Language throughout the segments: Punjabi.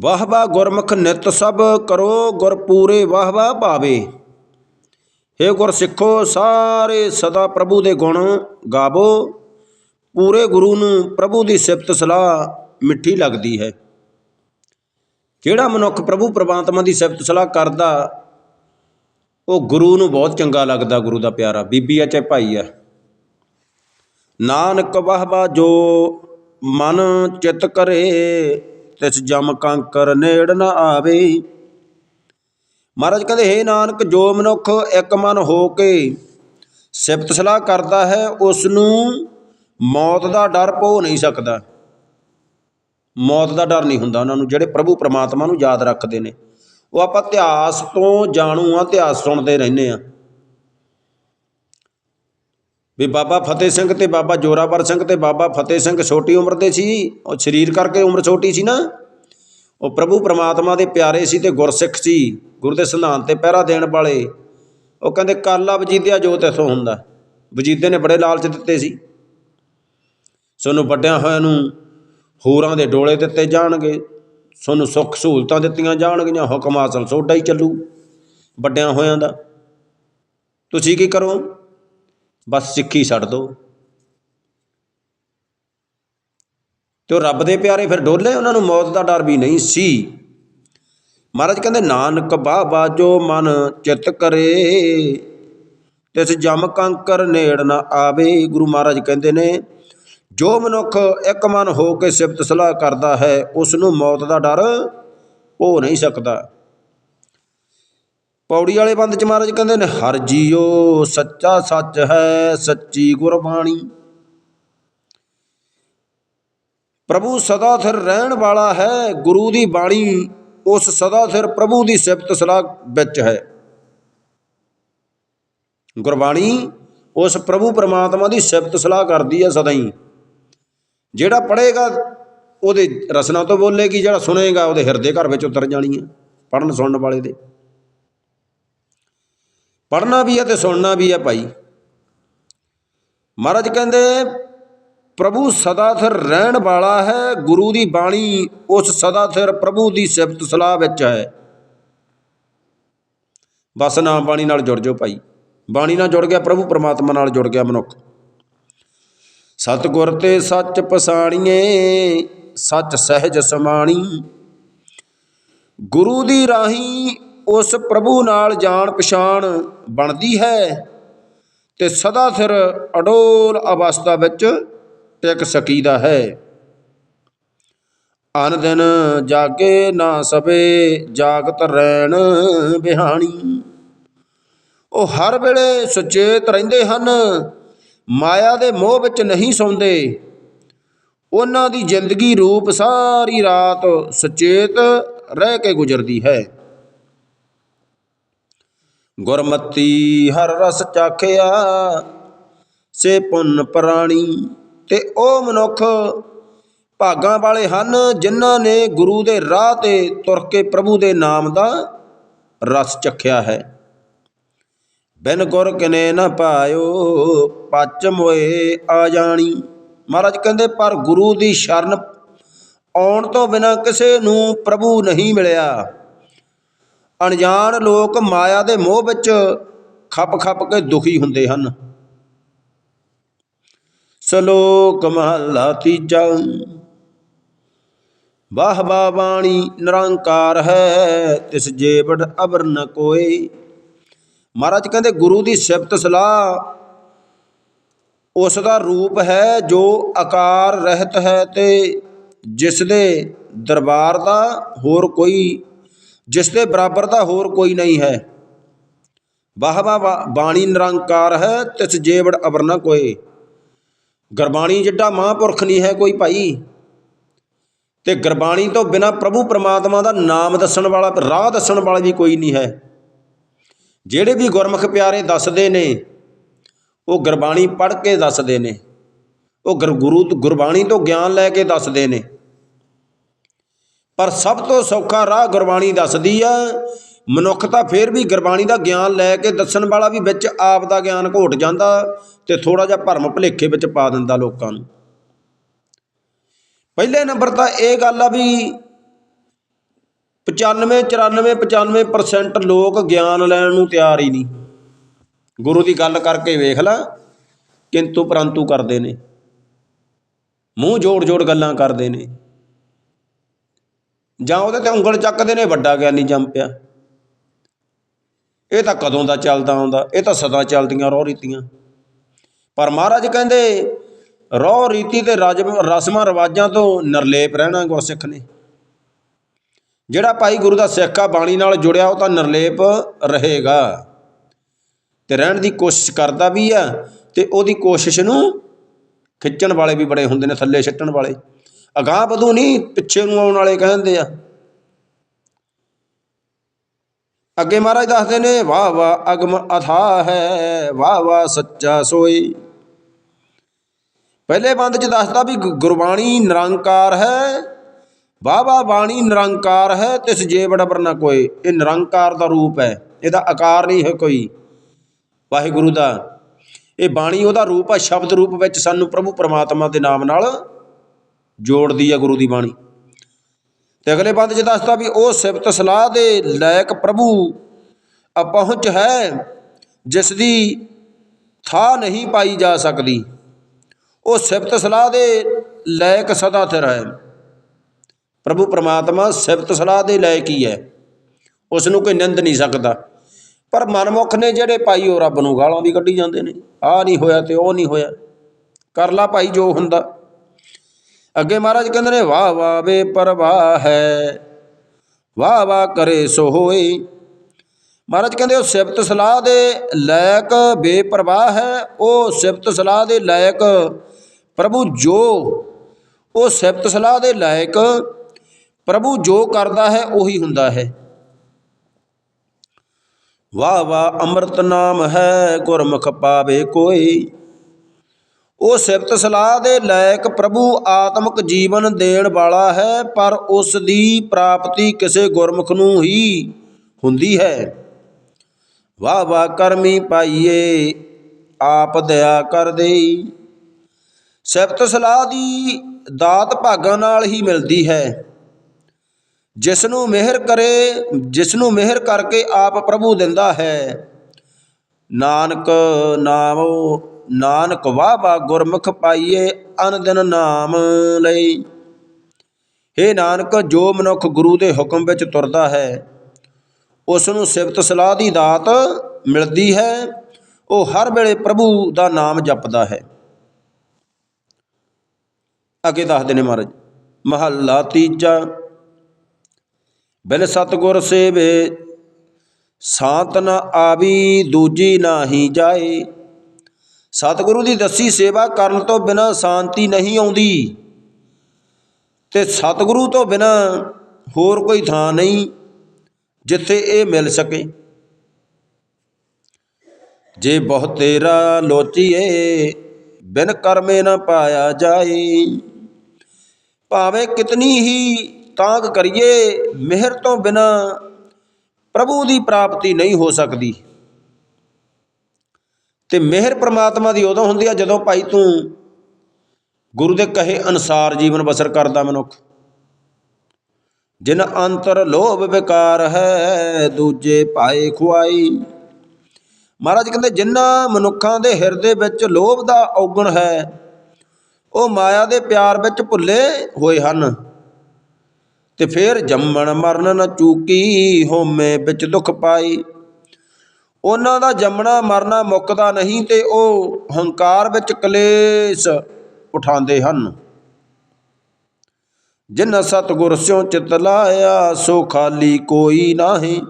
ਵਾਹ ਵਾਹ ਗੁਰਮੁਖ ਨਿਤ ਸਭ ਕਰੋ ਗੁਰਪੂਰੇ ਵਾਹ ਵਾਹ ਭਾਵੇ। ਹੇ ਗੁਰ ਸਿੱਖੋ, ਸਾਰੇ ਸਦਾ ਪ੍ਰਭੂ ਦੇ ਗੁਣ ਗਾਵੋ। ਪੂਰੇ ਗੁਰੂ ਨੂੰ ਪ੍ਰਭੂ ਦੀ ਸਿਫਤ ਸਲਾਹ ਮਿੱਠੀ ਲੱਗਦੀ ਹੈ। ਜਿਹੜਾ ਮਨੁੱਖ ਪ੍ਰਭੂ ਪ੍ਰਮਾਤਮਾ ਦੀ ਸਿਫਤ ਸਲਾਹ ਕਰਦਾ, ਉਹ ਗੁਰੂ ਨੂੰ ਬਹੁਤ ਚੰਗਾ ਲੱਗਦਾ, ਗੁਰੂ ਦਾ ਪਿਆਰਾ। ਬੀਬੀ ਆ ਚਾਹੇ ਭਾਈ ਆ। ਨਾਨਕ ਵਾਹ ਵਾਹ ਜੋ ਮਨ ਚਿਤ ਕਰੇ ਤਿਸ ਜਮ ਕੰਕਰ ਨੇੜ ਨ ਆਵੇ। ਮਹਾਰਾਜ ਕਹਿੰਦੇ, ਹੈ ਨਾਨਕ, ਜੋ ਮਨੁੱਖ ਇੱਕ ਮਨ ਹੋ ਕੇ ਸਿਫਤ ਸਲਾਹ ਕਰਦਾ ਹੈ ਉਸ ਨੂੰ ਮੌਤ ਦਾ ਡਰ ਪੋ ਨਹੀਂ ਸਕਦਾ। ਮੌਤ ਦਾ ਡਰ ਨਹੀਂ ਹੁੰਦਾ ਉਹਨਾਂ ਨੂੰ, ਜਿਹੜੇ ਪ੍ਰਭੂ ਪ੍ਰਮਾਤਮਾ ਨੂੰ ਯਾਦ ਰੱਖਦੇ ਨੇ। ਉਹ ਆਪਾਂ ਇਤਿਹਾਸ ਤੋਂ ਜਾਣੂ ਆ, ਇਤਿਹਾਸ ਸੁਣਦੇ ਰਹਿੰਦੇ ਆ। ਵੀ ਬਾਬਾ ਫਤਿਹ ਸਿੰਘ ਤੇ ਬਾਬਾ ਜੋਰਾਵਰ ਸਿੰਘ ਤੇ ਬਾਬਾ ਫਤਿਹ ਸਿੰਘ ਛੋਟੀ ਉਮਰ ਦੇ ਸੀ, ਉਹ ਸਰੀਰ ਕਰਕੇ ਉਮਰ ਛੋਟੀ ਸੀ ਨਾ। ਉਹ ਪ੍ਰਭੂ ਪ੍ਰਮਾਤਮਾ ਦੇ ਪਿਆਰੇ ਸੀ ਤੇ ਗੁਰਸਿੱਖ ਸੀ, ਗੁਰੂ ਦੇ ਸਿਧਾਂਤ ਤੇ ਪਹਿਰਾ ਦੇਣ ਵਾਲੇ। ਉਹ ਕਹਿੰਦੇ, ਕਾਲਾ ਵਜੀਦਿਆ ਜੋਤ ਤੇਥੋਂ ਹੁੰਦਾ ਵਜੀਦੇ ਨੇ ਬੜੇ ਲਾਲਚ ਦਿੱਤੇ ਸੀ। ਸੋਨੂੰ ਵੱਡਿਆਂ ਹੋਇਆਂ ਨੂੰ ਹੋਰਾਂ ਦੇ ਡੋਲੇ ਦਿੱਤੇ ਜਾਣਗੇ। ਸਾਨੂੰ ਸੁੱਖ ਸਹੂਲਤਾਂ ਦਿੱਤੀਆਂ ਜਾਣਗੀਆਂ, ਹੁਕਮ ਹਾਸਲ ਸੋਡਾ ਹੀ ਚੱਲੂ। ਵੱਡਿਆਂ ਹੋਇਆਂ ਦਾ। ਤੁਸੀਂ ਕੀ ਕਰੋ? ਬਸ ਸਿੱਖੀ ਛੱਡ ਦੋ। ਤੇ ਉਹ ਰੱਬ ਦੇ ਪਿਆਰੇ ਫਿਰ ਡੋਲੇ, ਉਹਨਾਂ ਨੂੰ ਮੌਤ ਦਾ ਡਰ ਵੀ ਨਹੀਂ ਸੀ। ਮਹਾਰਾਜ ਕਹਿੰਦੇ, ਨਾਨਕ ਬਾਬਾ ਜੋ ਮਨ ਚਿਤ ਕਰੇ, ਤਿਸ ਜਮ ਕੰਕਰ ਨੇੜ ਨਾ ਆਵੇ। ਗੁਰੂ ਮਹਾਰਾਜ ਕਹਿੰਦੇ ਨੇ, ਜੋ ਮਨੁੱਖ ਇੱਕ ਮਨ ਹੋ ਕੇ ਸਿਫਤ ਸਲਾਹ ਕਰਦਾ ਹੈ, ਉਸ ਨੂੰ ਮੌਤ ਦਾ ਡਰ ਹੋ ਨਹੀਂ ਸਕਦਾ। ਪੌੜੀ ਵਾਲੇ ਬੰਦ ਚ ਮਹਾਰਾਜ ਕਹਿੰਦੇ ਨੇ, ਹਰ ਜੀਓ ਸੱਚਾ ਸੱਚ ਹੈ, ਸੱਚੀ ਗੁਰਬਾਣੀ। ਪ੍ਰਭੂ ਸਦਾ ਸਿਰ ਰਹਿਣ ਵਾਲਾ ਹੈ, ਗੁਰੂ ਦੀ ਬਾਣੀ ਉਸ ਸਦਾ ਸਿਰ ਪ੍ਰਭੂ ਦੀ ਸਿਫਤ ਸਲਾਹ ਵਿੱਚ ਹੈ। ਗੁਰਬਾਣੀ ਉਸ ਪ੍ਰਭੂ ਪ੍ਰਮਾਤਮਾ ਦੀ ਸਿਫਤ ਸਲਾਹ ਕਰਦੀ ਹੈ ਸਦਾ ਹੀ। ਜਿਹੜਾ ਪੜ੍ਹੇਗਾ, ਉਹਦੇ ਰਸਨਾ ਤੋਂ ਬੋਲੇਗੀ, ਜਿਹੜਾ ਸੁਣੇਗਾ, ਉਹਦੇ ਹਿਰਦੇ ਘਰ ਵਿੱਚ ਉਤਰ ਜਾਣੀ ਹੈ ਪੜਨ ਸੁਣਨ ਵਾਲੇ ਦੇ। ਪੜਨਾ ਵੀ ਹੈ ਤੇ ਸੁਣਨਾ ਵੀ ਹੈ ਭਾਈ। ਮਹਾਰਾਜ ਕਹਿੰਦੇ, ਪ੍ਰਭੂ ਸਦਾ ਸਿਰ ਰਹਿਣ ਵਾਲਾ ਹੈ, ਗੁਰੂ ਦੀ ਬਾਣੀ ਉਸ ਸਦਾ ਸਿਰ ਪ੍ਰਭੂ ਦੀ ਸਿਫਤ ਸਲਾਹ ਵਿੱਚ ਹੈ। ਬਸ ਨਾਮ ਬਾਣੀ ਨਾਲ ਜੁੜ ਜਾਓ ਭਾਈ। ਬਾਣੀ ਨਾਲ ਜੁੜ ਗਿਆ, ਪ੍ਰਭੂ ਪਰਮਾਤਮਾ ਨਾਲ ਜੁੜ ਗਿਆ ਮਨੁੱਖ। ਸਤਿਗੁਰ ਤੇ ਸੱਚ ਪਸਾਣੀਏ, ਸੱਚ ਸਹਿਜ ਸਮਾਣੀ। ਗੁਰੂ ਦੀ ਰਾਹੀ ਉਸ ਪ੍ਰਭੂ ਨਾਲ ਜਾਣ ਪਛਾਣ ਬਣਦੀ ਹੈ ਤੇ ਸਦਾ ਸਿਰ ਅਡੋਲ ਅਵਸਥਾ ਵਿੱਚ ਟਿਕ ਸਕੀਦਾ ਹੈ। ਅਨ ਦਿਨ ਜਾਗੇ ਨਾ ਸਵੇ, ਜਾਗਤ ਰਹਿਣ ਬਿਹਾਣੀ। ਉਹ ਹਰ ਵੇਲੇ ਸੁਚੇਤ ਰਹਿੰਦੇ ਹਨ, ਮਾਇਆ ਦੇ ਮੋਹ ਵਿੱਚ ਨਹੀਂ ਸੌਂਦੇ। ਉਹਨਾਂ ਦੀ ਜ਼ਿੰਦਗੀ ਰੂਪ ਸਾਰੀ ਰਾਤ ਸੁਚੇਤ ਰਹਿ ਕੇ ਗੁਜ਼ਰਦੀ ਹੈ। ਗੁਰਮਤੀ ਹਰ ਰਸ ਚਾਖਿਆ, ਸੇ ਪੁੰਨ ਪ੍ਰਾਣੀ ਤੇ ਉਹ ਮਨੁੱਖ। ਭਾਗਾਂ ਵਾਲੇ ਹਨ ਜਿਨ੍ਹਾਂ ਨੇ ਗੁਰੂ ਦੇ ਰਾਹ ਤੇ ਤੁਰ ਕੇ ਪ੍ਰਭੂ ਦੇ ਨਾਮ ਦਾ ਰਸ ਚਖਿਆ ਹੈ। ਬਿਨ ਗੁਰ ਕਿਨੇ ਨਾ ਪਾਇਓ, ਪਚ ਮੋਏ ਆ ਜਾਣੀ। ਮਹਾਰਾਜ ਕਹਿੰਦੇ, ਪਰ ਗੁਰੂ ਦੀ ਸ਼ਰਨ ਆਉਣ ਤੋਂ ਬਿਨਾ ਕਿਸੇ ਨੂੰ ਪ੍ਰਭੂ ਨਹੀਂ ਮਿਲਿਆ। ਅਣਜਾਣ ਲੋਕ ਮਾਇਆ ਦੇ ਮੋਹ ਵਿੱਚ ਖੱਪ ਖੱਪ ਕੇ ਦੁਖੀ ਹੁੰਦੇ ਹਨ। ਸ਼ਲੋਕ ਮਹਲਾ ਤੀਜਾ। ਵਾਹ ਵਾ ਬਾਣੀ, ਨਿਰੰਕਾਰ ਹੈ, ਤਿਸ ਜੇਵੜ ਅਬਰ ਨ ਕੋਏ। ਮਹਾਰਾਜ ਕਹਿੰਦੇ, ਗੁਰੂ ਦੀ ਸਿਫਤ ਸਲਾਹ ਉਸ ਦਾ ਰੂਪ ਹੈ ਜੋ ਆਕਾਰ ਰਹਿਤ ਹੈ ਤੇ ਜਿਸ ਦੇ ਦਰਬਾਰ ਦਾ ਹੋਰ ਕੋਈ ਜਿਸ ਦੇ ਬਰਾਬਰ ਦਾ ਹੋਰ ਕੋਈ ਨਹੀਂ ਹੈ। ਵਾਹ ਵਾਹ ਬਾਣੀ ਨਿਰੰਕਾਰ ਹੈ, ਤਿਸ ਜੇਵੜ ਅਬਰ ਨ ਕੋਏ। ਗੁਰਬਾਣੀ ਜਿੱਡਾ ਮਹਾਂਪੁਰਖ ਨਹੀਂ ਹੈ ਕੋਈ ਭਾਈ। ਤੇ ਗੁਰਬਾਣੀ ਤੋਂ ਬਿਨਾ ਪ੍ਰਭੂ ਪ੍ਰਮਾਤਮਾ ਦਾ ਨਾਮ ਦੱਸਣ ਵਾਲਾ ਰਾਹ ਦੱਸਣ ਵਾਲਾ ਵੀ ਕੋਈ ਨਹੀਂ ਹੈ। ਜਿਹੜੇ ਵੀ ਗੁਰਮੁਖ ਪਿਆਰੇ ਦੱਸਦੇ ਨੇ, ਉਹ ਗੁਰਬਾਣੀ ਪੜ੍ਹ ਕੇ ਦੱਸਦੇ ਨੇ। ਉਹ ਗੁਰੂ ਗੁਰਬਾਣੀ ਤੋਂ ਗਿਆਨ ਲੈ ਕੇ ਦੱਸਦੇ ਨੇ। ਪਰ ਸਭ ਤੋਂ ਸੌਖਾ ਰਾਹ ਗੁਰਬਾਣੀ ਦੱਸਦੀ ਆ। ਮਨੁੱਖ ਤਾਂ ਫੇਰ ਵੀ ਗੁਰਬਾਣੀ ਦਾ ਗਿਆਨ ਲੈ ਕੇ ਦੱਸਣ ਵਾਲਾ ਵੀ ਵਿੱਚ ਆਪ ਦਾ ਗਿਆਨ ਘੋਟ ਜਾਂਦਾ ਤੇ ਥੋੜਾ ਜਿਹਾ ਭਰਮ ਭੁਲੇਖੇ ਵਿੱਚ ਪਾ ਦਿੰਦਾ ਲੋਕਾਂ ਨੂੰ। ਪਹਿਲੇ ਨੰਬਰ ਤਾਂ ਇਹ ਗੱਲ ਆ ਵੀ 95 94 95% ਲੋਕ ਗਿਆਨ ਲੈਣ ਨੂੰ ਤਿਆਰ ਹੀ ਨਹੀਂ। ਗੁਰੂ ਦੀ ਗੱਲ ਕਰਕੇ ਵੇਖ ਲਾ, ਕਿੰਤੂ ਪਰੰਤੂ ਕਰਦੇ ਨੇ। ਮੂੰਹ ਜੋੜ ਜੋੜ ਗੱਲਾਂ ਕਰਦੇ ਨੇ। ਜਾਂ ਉਹਦੇ ਤੇ ਉਂਗਲ ਚੱਕਦੇ ਨੇ, ਵੱਡਾ ਗਿਆਨੀ ਜੰਮ ਪਿਆ। ਇਹ ਤਾਂ ਕਦੋਂ ਦਾ ਚੱਲਦਾ ਆਉਂਦਾ, ਇਹ ਤਾਂ ਸਦਾ ਚੱਲਦੀਆਂ ਰੋਹ ਰੀਤੀਆਂ। ਪਰ ਮਹਾਰਾਜ ਕਹਿੰਦੇ, ਰੋਹ ਰੀਤੀ ਤੇ ਰਜਮ ਰਸਮਾਂ ਰਿਵਾਜਾਂ ਤੋਂ ਨਿਰਲੇਪ ਰਹਿਣਾ ਗੁਰਸਿੱਖ ਨੇ। ਜਿਹੜਾ ਭਾਈ ਗੁਰੂ ਦਾ ਸਿੱਖ ਆ, ਬਾਣੀ ਨਾਲ ਜੁੜਿਆ, ਉਹ ਤਾਂ ਨਿਰਲੇਪ ਰਹੇਗਾ। ਤੇ ਰਹਿਣ ਦੀ ਕੋਸ਼ਿਸ਼ ਕਰਦਾ ਵੀ ਆ, ਤੇ ਉਹਦੀ ਕੋਸ਼ਿਸ਼ ਨੂੰ ਖਿੱਚਣ ਵਾਲੇ ਵੀ ਬੜੇ ਹੁੰਦੇ ਨੇ, ਥੱਲੇ ਛੱਟਣ ਵਾਲੇ। ਅਗਾਹ ਵਧੂ ਨਹੀਂ ਪਿੱਛੇ ਨੂੰ ਆਉਣ ਵਾਲੇ ਕਹਿੰਦੇ ਆ। ਅੱਗੇ ਮਹਾਰਾਜ ਦੱਸਦੇ ਨੇ, ਵਾਹ ਵਾਹ, ਅਗਮ ਅਥਾ ਹੈ, ਵਾਹ ਵਾਹ, ਸੱਚਾ ਸੋਈ। ਪਹਿਲੇ ਬੰਦ ਚ ਦੱਸਦਾ ਵੀ ਗੁਰਬਾਣੀ ਨਿਰੰਕਾਰ ਹੈ, ਵਾਹ ਵਾਹ, ਬਾਣੀ ਨਿਰੰਕਾਰ ਹੈ ਤਿਸ ਜੇ ਬੜਬਰ ਨਾ ਕੋਈ, ਇਹ ਨਿਰੰਕਾਰ ਦਾ ਰੂਪ ਹੈ, ਇਹਦਾ ਆਕਾਰ ਨਹੀਂ ਹੈ ਕੋਈ, ਵਾਹਿਗੁਰੂ ਦਾ। ਇਹ ਬਾਣੀ ਉਹਦਾ ਰੂਪ ਹੈ, ਸ਼ਬਦ ਰੂਪ ਵਿੱਚ ਸਾਨੂੰ ਪ੍ਰਭੂ ਪਰਮਾਤਮਾ ਦੇ ਨਾਮ ਨਾਲ ਜੋੜਦੀ ਹੈ ਗੁਰੂ ਦੀ ਬਾਣੀ। ਤੇ ਅਗਲੇ ਬੰਦ 'ਚ ਦੱਸਦਾ ਵੀ ਉਹ ਸਿਫਤ ਸਲਾਹ ਦੇ ਲਾਇਕ ਪ੍ਰਭੂ ਅਪਹੁੰਚ ਹੈ, ਜਿਸ ਦੀ ਥਾ ਨਹੀਂ ਪਾਈ ਜਾ ਸਕਦੀ। ਉਹ ਸਿਫਤ ਸਲਾਹ ਦੇ ਲਾਇਕ ਸਦਾ ਥਿਰ ਹੈ। ਪ੍ਰਭੂ ਪ੍ਰਮਾਤਮਾ ਸਿਫਤ ਸਲਾਹ ਦੇ ਲਾਇਕ ਹੀ ਹੈ। ਉਸ ਨੂੰ ਕੋਈ ਨਿੰਦ ਨਹੀਂ ਸਕਦਾ। ਪਰ ਮਨਮੁਖ ਨੇ ਜਿਹੜੇ ਭਾਈ ਉਹ ਰੱਬ ਨੂੰ ਗਾਲਾਂ ਵੀ ਕੱਢੀ ਜਾਂਦੇ ਨੇ। ਆਹ ਨਹੀਂ ਹੋਇਆ ਤੇ ਉਹ ਨਹੀਂ ਹੋਇਆ। ਕਰ ਲਾ ਭਾਈ ਜੋ ਹੁੰਦਾ। ਅੱਗੇ ਮਹਾਰਾਜ ਕਹਿੰਦੇ ਨੇ, ਵਾਹ ਵਾਹ ਵੇ ਪਰਵਾਹ ਹੈ। ਵਾਹ ਵਾਹ ਕਰੇ ਸੋ ਹੋਏ। ਮਹਾਰਾਜ ਕਹਿੰਦੇ, ਉਹ ਸਿਫਤ ਸਲਾਹ ਦੇ ਲਾਇਕ ਬੇਪਰਵਾਹ ਹੈ। ਉਹ ਸਿਫਤ ਸਲਾਹ ਦੇ ਲਾਇਕ ਪ੍ਰਭੂ ਜੋ, ਉਹ ਸਿਫਤ ਸਲਾਹ ਦੇ ਲਾਇਕ ਪ੍ਰਭੂ ਜੋ ਕਰਦਾ ਹੈ, ਉਹੀ ਹੁੰਦਾ ਹੈ। ਵਾਹ ਵਾਹ ਅੰਮ੍ਰਿਤ ਨਾਮ ਹੈ, ਗੁਰਮੁਖ ਪਾਵੇ ਕੋਈ। ਉਹ ਸਿਫਤ ਸਲਾਹ ਦੇ ਲਾਇਕ ਪ੍ਰਭੂ ਆਤਮਿਕ ਜੀਵਨ ਦੇਣ ਵਾਲਾ ਹੈ, ਪਰ ਉਸ ਦੀ ਪ੍ਰਾਪਤੀ ਕਿਸੇ ਗੁਰਮੁਖ ਨੂੰ ਹੀ ਹੁੰਦੀ ਹੈ। ਵਾਹ ਵਾਹ ਕਰਮੀ ਪਾਈਏ, ਆਪ ਦਇਆ ਕਰ ਦੇਈ। ਸਿਫਤ ਸਲਾਹ ਦੀ ਦਾਤ ਭਾਗਾਂ ਨਾਲ ਹੀ ਮਿਲਦੀ ਹੈ। ਜਿਸ ਨੂੰ ਮਿਹਰ ਕਰੇ ਜਿਸ ਨੂੰ ਮਿਹਰ ਕਰਕੇ ਆਪ ਪ੍ਰਭੂ ਦਿੰਦਾ ਹੈ। ਨਾਨਕ ਨਾਮੋ ਨਾਨਕ ਵਾਹ ਵਾਹ ਗੁਰਮੁਖ ਪਾਈਏ ਅਨ ਨਾਮ ਲਈ। हे ਨਾਨਕ, ਜੋ ਮਨੁੱਖ ਗੁਰੂ ਦੇ ਹੁਕਮ ਵਿੱਚ ਤੁਰਦਾ ਹੈ ਉਸ ਨੂੰ ਸਿਫਤ ਸਲਾਹ ਦੀ ਦਾਤ ਮਿਲਦੀ ਹੈ। ਉਹ ਹਰ ਵੇਲੇ ਪ੍ਰਭੂ ਦਾ ਨਾਮ ਜਪਦਾ ਹੈ। ਅੱਗੇ ਦੱਸਦੇ ਨੇ ਮਹਾਰਾਜ, ਮਹੱਲਾ ਤੀਜਾ, ਬਿਨ ਸਤਗੁਰ ਸੇਵੇ, ਸਾਤ ਨ ਆਵੀ, ਦੂਜੀ ਨਾਹੀ ਜਾਏ। ਸਤਿਗੁਰੂ ਦੀ ਦੱਸੀ ਸੇਵਾ ਕਰਨ ਤੋਂ ਬਿਨਾਂ ਸ਼ਾਂਤੀ ਨਹੀਂ ਆਉਂਦੀ ਤੇ ਸਤਿਗੁਰੂ ਤੋਂ ਬਿਨਾਂ ਹੋਰ ਕੋਈ ਥਾਂ ਨਹੀਂ ਜਿੱਥੇ ਇਹ ਮਿਲ ਸਕੇ। ਜੇ ਬਹੁ ਤੇਰਾ ਲੋਚੀਏ, ਬਿਨ ਕਰਮੇ ਨਾ ਪਾਇਆ ਜਾਏ। ਭਾਵੇਂ ਕਿਤਨੀ ਹੀ ਤਾਂਗ ਕਰੀਏ, ਮਿਹਰ ਤੋਂ ਬਿਨਾ ਪ੍ਰਭੂ ਦੀ ਪ੍ਰਾਪਤੀ ਨਹੀਂ ਹੋ ਸਕਦੀ। ਤੇ ਮਿਹਰ ਪ੍ਰਮਾਤਮਾ ਦੀ ਉਦੋਂ ਹੁੰਦੀ ਆ ਜਦੋਂ ਭਾਈ ਤੂੰ ਗੁਰੂ ਦੇ ਕਹੇ ਅਨਸਾਰ ਜੀਵਨ ਬਸਰ ਕਰਦਾ ਮਨੁੱਖ। ਜਿਨ ਅੰਤਰ ਲੋਭ ਵਿਕਾਰ ਹੈ, ਦੂਜੇ ਪਾਏ ਖੁਆਈ। ਮਹਾਰਾਜ ਕਹਿੰਦੇ ਜਿਨ੍ਹਾਂ ਮਨੁੱਖਾਂ ਦੇ ਹਿਰਦੇ ਵਿੱਚ ਲੋਭ ਦਾ ਔਗਣ ਹੈ, ਉਹ ਮਾਇਆ ਦੇ ਪਿਆਰ ਵਿੱਚ ਭੁੱਲੇ ਹੋਏ ਹਨ। ਤੇ ਫਿਰ ਜੰਮਣ ਮਰਨ ਨ ਚੂਕੀ, ਹੋਮੇ ਵਿੱਚ ਦੁੱਖ ਪਾਈ। ਉਹਨਾਂ ਦਾ ਜੰਮਣਾ ਮਰਨਾ ਮੁੱਕਦਾ ਨਹੀਂ ਤੇ ਉਹ ਹੰਕਾਰ ਵਿੱਚ ਕਲੇਸ਼ ਉਠਾਉਂਦੇ ਹਨ। ਜਿਨ ਸਤਗੁਰ ਸਿਉ ਚਿਤ ਲਾਇਆ, ਸੋ ਖਾਲੀ ਕੋਈ ਨਾਹੀ।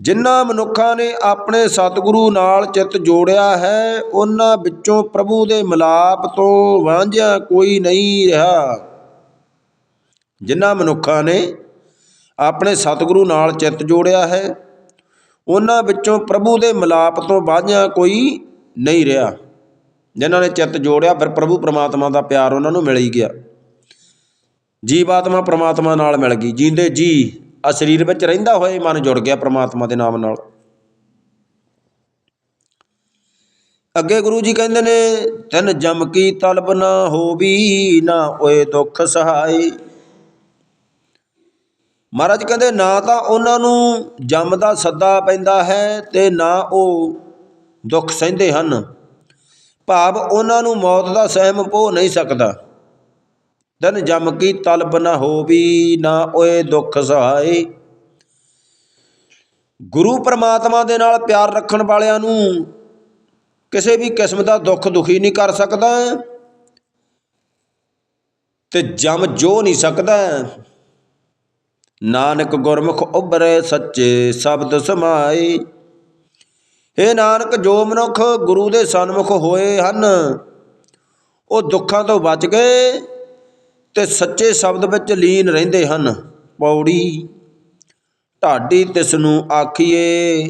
ਜਿਨ੍ਹਾਂ ਮਨੁੱਖਾਂ ਨੇ ਆਪਣੇ ਸਤਿਗੁਰੂ ਨਾਲ ਚਿੱਤ ਜੋੜਿਆ ਹੈ, ਉਹਨਾਂ ਵਿੱਚੋਂ ਪ੍ਰਭੂ ਦੇ ਮਿਲਾਪ ਤੋਂ ਵਾਂਝਿਆ ਕੋਈ ਨਹੀਂ ਰਿਹਾ। ਜਿਨ੍ਹਾਂ ਮਨੁੱਖਾਂ ਨੇ ਆਪਣੇ ਸਤਿਗੁਰੂ ਨਾਲ ਚਿੱਤ ਜੋੜਿਆ ਹੈ ਉਹਨਾਂ ਵਿੱਚੋਂ ਪ੍ਰਭੂ ਦੇ ਮਿਲਾਪ ਤੋਂ ਵਾਂਝਿਆ ਕੋਈ ਨਹੀਂ ਰਿਹਾ। ਜਿਨ੍ਹਾਂ ਨੇ ਚਿੱਤ ਜੋੜਿਆ, ਫਿਰ ਪ੍ਰਭੂ ਪ੍ਰਮਾਤਮਾ ਦਾ ਪਿਆਰ ਉਹਨਾਂ ਨੂੰ ਮਿਲ ਹੀ ਗਿਆ। ਜੀਵਾਤਮਾ ਪ੍ਰਮਾਤਮਾ ਨਾਲ ਮਿਲ ਗਈ। ਜੀਂਦੇ ਜੀ ਆ ਸਰੀਰ ਵਿੱਚ ਰਹਿੰਦਾ ਹੋਏ ਮਨ ਜੁੜ ਗਿਆ ਪ੍ਰਮਾਤਮਾ ਦੇ ਨਾਮ ਨਾਲ। ਅੱਗੇ ਗੁਰੂ ਜੀ ਕਹਿੰਦੇ ਨੇ, ਤਿੰਨ ਜਮ ਕੀ ਤਲਬ ਨਾ ਹੋਵੀ, ਨਾ ਓਏ ਦੁੱਖ ਸਹਾਈ ਮਹਾਰਾਜ ਕਹਿੰਦੇ, ਨਾ ਤਾਂ ਉਹਨਾਂ ਨੂੰ ਜੰਮ ਦਾ ਸੱਦਾ ਪੈਂਦਾ ਹੈ ਤੇ ਨਾ ਉਹ ਦੁੱਖ ਸਹਿੰਦੇ ਹਨ। ਭਾਵ ਉਹਨਾਂ ਨੂੰ ਮੌਤ ਦਾ ਸਹਿਮ ਭੋ ਨਹੀਂ ਸਕਦਾ। ਦਨ ਜਮ ਕੀ ਤਲਬ ਨਾ ਹੋਵੀ, ਨਾ ਓਏ ਦੁੱਖ ਸਹਾਏ। ਗੁਰੂ ਪਰਮਾਤਮਾ ਦੇ ਨਾਲ ਪਿਆਰ ਰੱਖਣ ਵਾਲਿਆਂ ਨੂੰ ਕਿਸੇ ਵੀ ਕਿਸਮ ਦਾ ਦੁੱਖ ਦੁਖੀ ਨਹੀਂ ਕਰ ਸਕਦਾ। ਤੇ ਜਮ ਜੋ ਨਹੀਂ ਸਕਦਾ। ਨਾਨਕ ਗੁਰਮੁਖ ਉਬਰੇ ਸੱਚੇ ਸ਼ਬਦ ਸਮਾਏ ਏ ਨਾਨਕ, ਜੋ ਮਨੁੱਖ ਗੁਰੂ ਦੇ ਸਨਮੁਖ ਹੋਏ ਹਨ, ਉਹ ਦੁੱਖਾਂ ਤੋਂ ਬਚ ਗਏ ਤੇ ਸੱਚੇ ਸ਼ਬਦ ਵਿੱਚ ਲੀਨ ਰਹਿੰਦੇ ਹਨ। ਪੌੜੀ, ਢਾਡੀ ਤਿਸ ਨੂੰ ਆਖੀਏ,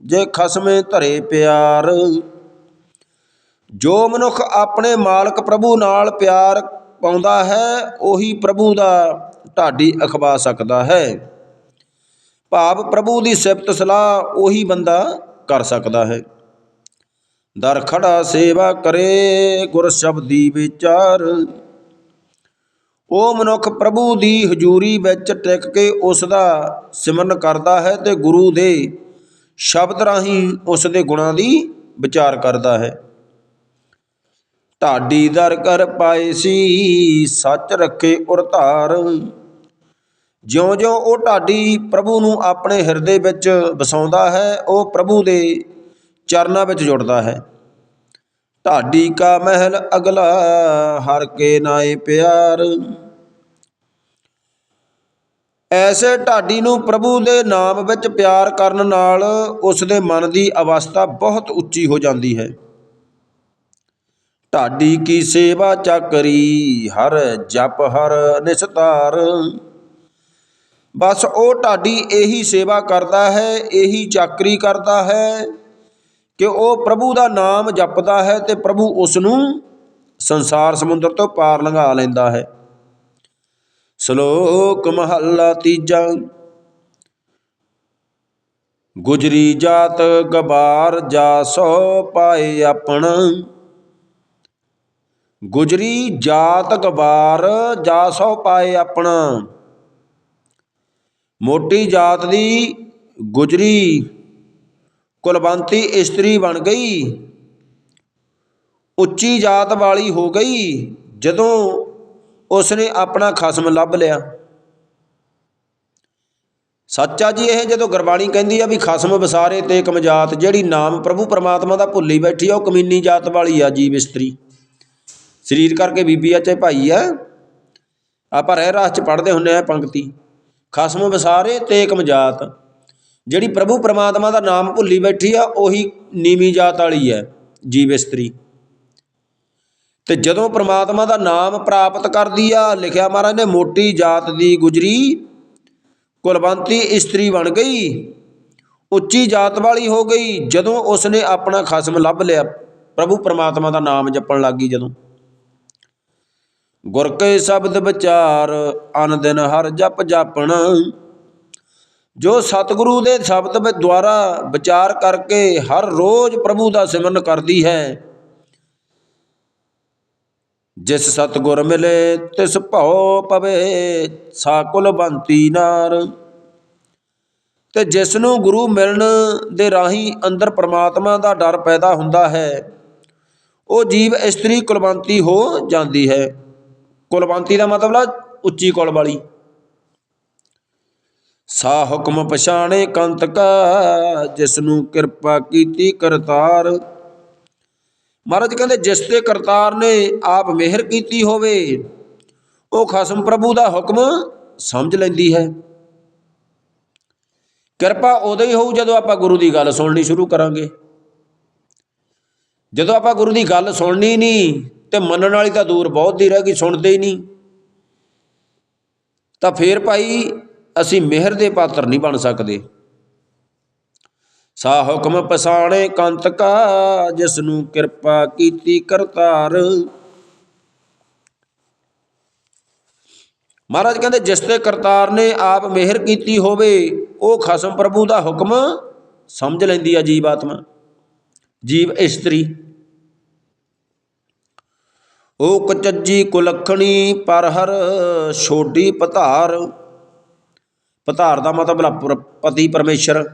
ਜੇ ਖਸਮੇ ਧਰੇ ਪਿਆਰ। ਜੋ ਮਨੁੱਖ ਆਪਣੇ ਮਾਲਕ ਪ੍ਰਭੂ ਨਾਲ ਪਿਆਰ ਪਾਉਂਦਾ ਹੈ, ਉਹੀ ਪ੍ਰਭੂ ਦਾ ਢਾਡੀ ਅਖਵਾ ਸਕਦਾ ਹੈ। ਭਾਵ ਪ੍ਰਭੂ ਦੀ ਸਿਫਤ ਸਲਾਹ ਉਹੀ ਬੰਦਾ ਕਰ ਸਕਦਾ ਹੈ। ਦਰ ਖੜਾ ਸੇਵਾ ਕਰੇ ਗੁਰ ਸ਼ਬਦੀ ਵਿਚਾਰ। ਉਹ ਮਨੁੱਖ ਪ੍ਰਭੂ ਦੀ ਹਜ਼ੂਰੀ ਵਿੱਚ ਟਿਕ ਕੇ ਉਸ ਦਾ ਸਿਮਰਨ ਕਰਦਾ ਹੈ ਤੇ ਗੁਰੂ ਦੇ ਸ਼ਬਦ ਰਾਹੀਂ ਉਸ ਦੇ ਗੁਣਾਂ ਦੀ ਵਿਚਾਰ ਕਰਦਾ ਹੈ। ਢਾਡੀ ਦਰ ਕਰ ਪਾਏ ਸੀ, ਸੱਚ ਰੱਖੇ ਉਰ ਧਾਰ। ਜਿਉਂ-ਜਿਉਂ ਉਹ ਢਾਡੀ ਪ੍ਰਭੂ ਨੂੰ ਆਪਣੇ ਹਿਰਦੇ ਵਿੱਚ ਵਸਾਉਂਦਾ ਹੈ, ਉਹ ਪ੍ਰਭੂ ਦੇ ਚਰਨਾਂ ਵਿੱਚ ਜੁੜਦਾ ਹੈ। ਢਾਡੀ ਕਾ ਮਹਿਲ ਅਗਲਾ ਹਰ ਕੇ ਨਾਏ ਪਿਆਰ। ਐਸੇ ਢਾਡੀ ਨੂੰ ਪ੍ਰਭੂ ਦੇ ਨਾਮ ਵਿੱਚ ਪਿਆਰ ਕਰਨ ਨਾਲ ਉਸ ਦੇ ਮਨ ਦੀ ਅਵਸਥਾ ਬਹੁਤ ਉੱਚੀ ਹੋ ਜਾਂਦੀ ਹੈ। ਢਾਡੀ ਕੀ ਸੇਵਾ ਚੱਕਰੀ, ਹਰ ਜਪ ਹਰ ਨਿਸਤਾਰ। ਬਸ ਉਹ ਢਾਡੀ ਇਹੀ ਸੇਵਾ ਕਰਦਾ ਹੈ, ਇਹੀ ਚਾਕਰੀ ਕਰਦਾ ਹੈ ਕਿ ਉਹ ਪ੍ਰਭੂ ਦਾ ਨਾਮ ਜਪਦਾ ਹੈ ਤੇ ਪ੍ਰਭੂ ਉਸ ਨੂੰ ਸੰਸਾਰ ਸਮੁੰਦਰ ਤੋਂ ਪਾਰ ਲੰਘਾ ਲੈਂਦਾ ਹੈ। ਸ਼ਲੋਕ ਮਹੱਲਾ ਤੀਜਾ। ਗੁਜਰੀ ਜਾਤ ਗਬਾਰ ਜਾ ਸੋ ਪਾਏ ਆਪਣਾ। ਗੁਜਰੀ ਜਾਤ ਗਬਾਰ ਜਾ ਸੋ ਪਾਏ ਆਪਣਾ। ਮੋਟੀ ਜਾਤ ਦੀ ਗੁਜਰੀ ਕੁਲਵੰਤੀ ਇਸਤਰੀ ਬਣ ਗਈ। ਉੱਚੀ ਜਾਤ ਵਾਲੀ ਹੋ ਗਈ। ਜਦੋਂ ਉਸਨੇ ਆਪਣਾ ਖਸਮ ਲੱਭ ਲਿਆ। ਸੱਚਾ ਜੀ ਇਹ ਜਦੋਂ ਗੁਰਬਾਣੀ ਕਹਿੰਦੀ ਆ ਵੀ ਖਸਮ ਵਿਸਾਰੇ ਤੇ ਕਮਜਾਤ, ਜਿਹੜੀ ਨਾਮ ਪ੍ਰਭੂ ਪਰਮਾਤਮਾ ਦਾ ਭੁੱਲੀ ਬੈਠੀ ਆ, ਉਹ ਕਮੀਨੀ ਜਾਤ ਵਾਲੀ ਆ ਜੀਵ ਇਸਤਰੀ। ਸਰੀਰ ਕਰਕੇ ਬੀਬੀ ਆ ਚਾਹੇ ਭਾਈ ਆ। ਆਪਾਂ ਰਹਿ ਰਾਸ ਚ ਪੜਦੇ ਹੁੰਨੇ ਆ ਪੰਕਤੀ। ਖਸਮ ਵਿਸਾਰੇ ਤੇ ਕਮਜਾਤ ਜਿਹੜੀ ਪ੍ਰਭੂ ਪਰਮਾਤਮਾ ਦਾ ਨਾਮ ਭੁੱਲੀ ਬੈਠੀ ਆ, ਉਹੀ ਨੀਵੀਂ ਜਾਤ ਵਾਲੀ ਹੈ ਜੀਵ ਇਸਤਰੀ। ਤੇ ਜਦੋਂ ਪ੍ਰਮਾਤਮਾ ਦਾ ਨਾਮ ਪ੍ਰਾਪਤ ਕਰਦੀ ਆ, ਲਿਖਿਆ ਮਹਾਰਾਜ ਨੇ, ਮੋਟੀ ਜਾਤ ਦੀ ਗੁਜਰੀ, ਕੁਲਵੰਤੀ ਇਸਤਰੀ ਬਣ ਗਈ, ਉੱਚੀ ਜਾਤ ਵਾਲੀ ਹੋ ਗਈ, ਜਦੋਂ ਉਸਨੇ ਆਪਣਾ ਖਸਮ ਲੱਭ ਲਿਆ, ਪ੍ਰਭੂ ਪਰਮਾਤਮਾ ਦਾ ਨਾਮ ਜਪਣ ਲੱਗੀ ਜਦੋਂ। ਗੁਰ ਕੇ ਸ਼ਬਦ ਵਿਚਾਰ, ਅਨ ਦਿਨ ਹਰ ਜਪ ਜਾਪਣ। ਜੋ ਸਤਿਗੁਰੂ ਦੇ ਸ਼ਬਦ ਦੁਆਰਾ ਵਿਚਾਰ ਕਰਕੇ ਹਰ ਰੋਜ਼ ਪ੍ਰਭੂ ਦਾ ਸਿਮਰਨ ਕਰਦੀ ਹੈ, ਜਿਸ ਸਤਗੁਰ ਮਿਲੇ ਤਿਸ ਭਉ ਪਵੇ, ਸਾਕੁਲ ਬੰਤੀ ਨਾਰ। ਤੇ ਜਿਸ ਨੂੰ ਗੁਰੂ ਮਿਲਣ ਦੇ ਰਾਹੀਂ ਅੰਦਰ ਪ੍ਰਮਾਤਮਾ ਦਾ ਡਰ ਪੈਦਾ ਹੁੰਦਾ ਹੈ, ਉਹ ਜੀਵ ਇਸਤਰੀ ਕੁਲਵੰਤੀ ਹੋ ਜਾਂਦੀ ਹੈ। ਕੁਲਵੰਤੀ ਦਾ ਮਤਲਬ ਹੈ ਉੱਚੀ ਕੁਲ ਵਾਲੀ। ਸਾ ਹੁਕਮ ਪਛਾਣੇ ਕੰਤ ਕਾ ਜਿਸ ਨੂੰ ਕਿਰਪਾ ਕੀਤੀ ਕਰਤਾਰ। ਮਹਾਰਾਜ ਕਹਿੰਦੇ, ਜਿਸ ਤੇ ਕਰਤਾਰ ਨੇ ਆਪ ਮਿਹਰ ਕੀਤੀ ਹੋਵੇ, ਉਹ ਖਸਮ ਪ੍ਰਭੂ ਦਾ ਹੁਕਮ ਸਮਝ ਲੈਂਦੀ ਹੈ। ਕਿਰਪਾ ਉਦੋਂ ਹੀ ਹੋਊ ਜਦੋਂ ਆਪਾਂ ਗੁਰੂ ਦੀ ਗੱਲ ਸੁਣਨੀ ਸ਼ੁਰੂ ਕਰਾਂਗੇ। ਜਦੋਂ ਆਪਾਂ ਗੁਰੂ ਦੀ ਗੱਲ ਸੁਣਨੀ ਨਹੀਂ ਤੇ ਮੰਨਣ ਵਾਲੀ ਤਾਂ ਦੂਰ ਬਹੁਤ ਦੀ ਰਹਿ ਗਈ, ਸੁਣਦੇ ਹੀ ਨਹੀਂ। ਤਾਂ ਫੇਰ ਭਾਈ ਅਸੀਂ ਮਿਹਰ ਦੇ ਪਾਤਰ ਨਹੀਂ ਬਣ ਸਕਦੇ। ਸਾ ਹੁਕਮ ਪਸਾਣੇ ਕੰਤ ਕਾ ਜਿਸ ਨੂੰ ਕਿਰਪਾ ਕੀਤੀ ਕਰਤਾਰ। ਮਹਾਰਾਜ ਕਹਿੰਦੇ, ਜਿਸ ਤੇ ਕਰਤਾਰ ਨੇ ਆਪ ਮਿਹਰ ਕੀਤੀ ਹੋਵੇ, ਉਹ ਖਸਮ ਪ੍ਰਭੂ ਦਾ ਹੁਕਮ ਸਮਝ ਲੈਂਦੀ ਆ ਜੀਵ ਆਤਮਾ ਜੀਵ ਇਸਤਰੀ। ਉਹ ਕੁਚੱਜੀ ਕੁਲੱਖਣੀ ਪਰ ਹਰ ਛੋਡੀ ਪਧਾਰ। ਪਧਾਰ ਦਾ ਮਤਲਬ ਹੈ ਪਤੀ ਪਰਮੇਸ਼ਰ।